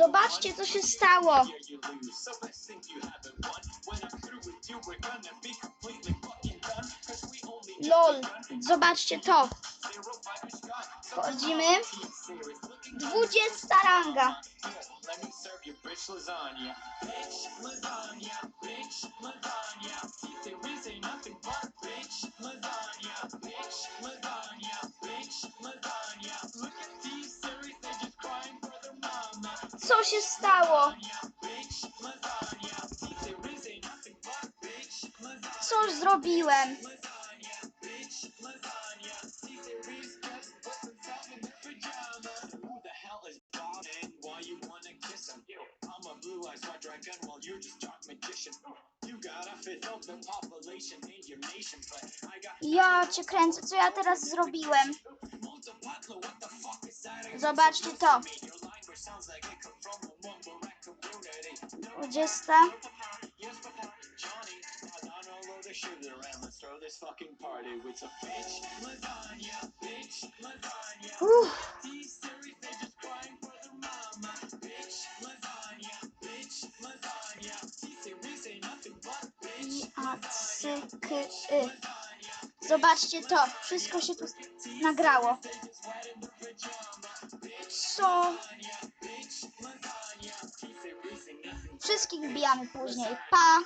Zobaczcie, co się stało. LOL, zobaczcie to. Wchodzimy. 20 ranga. Bitch, co się stało? Co zrobiłem? Ja cię kręcę, co ja teraz zrobiłem? Zobaczcie to. 20. Uff. Uh, eh. Zobaczcie to, wszystko się tu nagrało. Co? wszystkich wbijamy później. Pa!